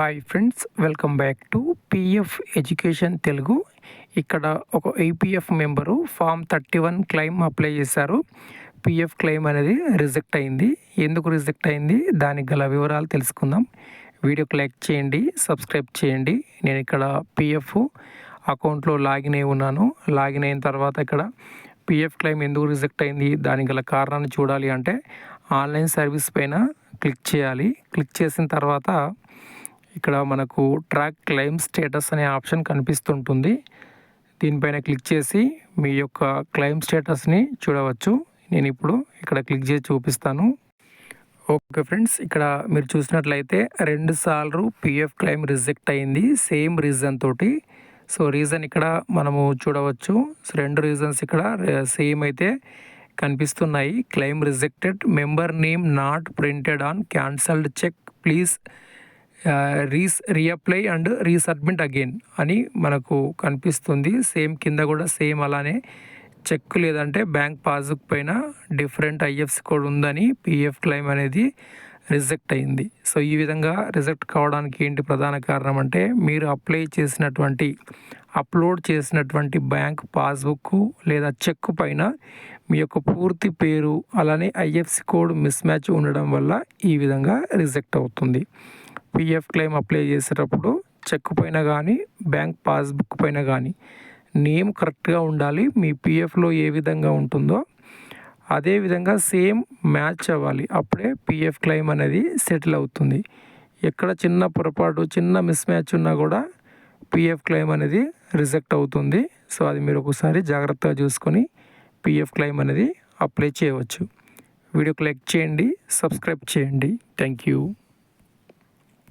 Hi friends welcome back to PF education Telugu ఇక్కడ ఒక EPF member form thirty one claim apply చేశారు. PF claim అనేది reject అయింది. ఎందుకు రిజెక్ట్ అయింది? దానికి గల వివరాలు తెలుసుకుందాం. వీడియోకి లైక్ చేయండి సబ్స్క్రైబ్ చేయండి. నేను ఇక్కడ పిఎఫ్ అకౌంట్లో లాగిన్ అయి ఉన్నాను. లాగిన్ అయిన తర్వాత ఇక్కడ పిఎఫ్ క్లెయిమ్ ఎందుకు రిజెక్ట్ అయింది? దానికి గల కారణాన్ని చూడాలి అంటే ఆన్లైన్ సర్వీస్ పైన క్లిక్ చేయాలి. క్లిక్ చేసిన తర్వాత ఇక్కడ మనకు ట్రాక్ క్లెయిమ్ స్టేటస్ అనే ఆప్షన్ కనిపిస్తుంటుంది. దీనిపైన క్లిక్ చేసి మీ యొక్క క్లెయిమ్ స్టేటస్ని చూడవచ్చు. నేను ఇప్పుడు ఇక్కడ క్లిక్ చేసి చూపిస్తాను. ఓకే ఫ్రెండ్స్ ఇక్కడ మీరు చూసినట్లయితే రెండు సార్లు పిఎఫ్ క్లెయిమ్ రిజెక్ట్ అయింది. సేమ్ రీజన్ తోటి. సో రీజన్ ఇక్కడ మనము చూడవచ్చు. సో రెండు రీజన్స్ ఇక్కడ సేమ్ అయితే కనిపిస్తున్నాయి. Claim rejected member name not printed on cancelled cheque please re reapply and resubmit again అని మనకు కనిపిస్తుంది. సేమ్ కింద కూడా సేమ్ అలానే చెక్ లేదంటే బ్యాంక్ పాస్బుక్ పైన డిఫరెంట్ ఐఎఫ్సి కోడ్ ఉందని పిఎఫ్ క్లెయిమ్ అనేది రిజెక్ట్ అయింది. సో ఈ విధంగా రిజెక్ట్ కావడానికి ఏంటి ప్రధాన కారణం అంటే మీరు అప్లై చేసినటువంటి అప్లోడ్ చేసినటువంటి బ్యాంక్ పాస్బుక్ లేదా చెక్ పైన మీ యొక్క పూర్తి పేరు అలానే ఐఎఫ్సి కోడ్ మిస్ మ్యాచ్ ఉండడం వల్ల ఈ విధంగా రిజెక్ట్ అవుతుంది. పిఎఫ్ క్లెయిమ్ అప్లై చేసేటప్పుడు చెక్ పైన కానీ బ్యాంక్ పాస్బుక్ పైన కానీ నేమ్ కరెక్ట్గా ఉండాలి మీ పిఎఫ్లో ఏ విధంగా ఉంటుందో. అదే విధంగా సేమ్ మ్యాచ్ అవ్వాలి. అప్పుడే పిఎఫ్ క్లెయిమ్ అనేది సెటిల్ అవుతుంది. ఎక్కడ చిన్న పొరపాటు చిన్న మిస్ మ్యాచ్ ఉన్నా కూడా పిఎఫ్ క్లెయిమ్ అనేది రిజెక్ట్ అవుతుంది. సో అది మీరు ఒకసారి జాగ్రత్తగా చూసుకొని పిఎఫ్ క్లెయిమ్ అనేది అప్లై చేయవచ్చు. వీడియోకి లైక్ చేయండి సబ్స్క్రైబ్ చేయండి. Thank you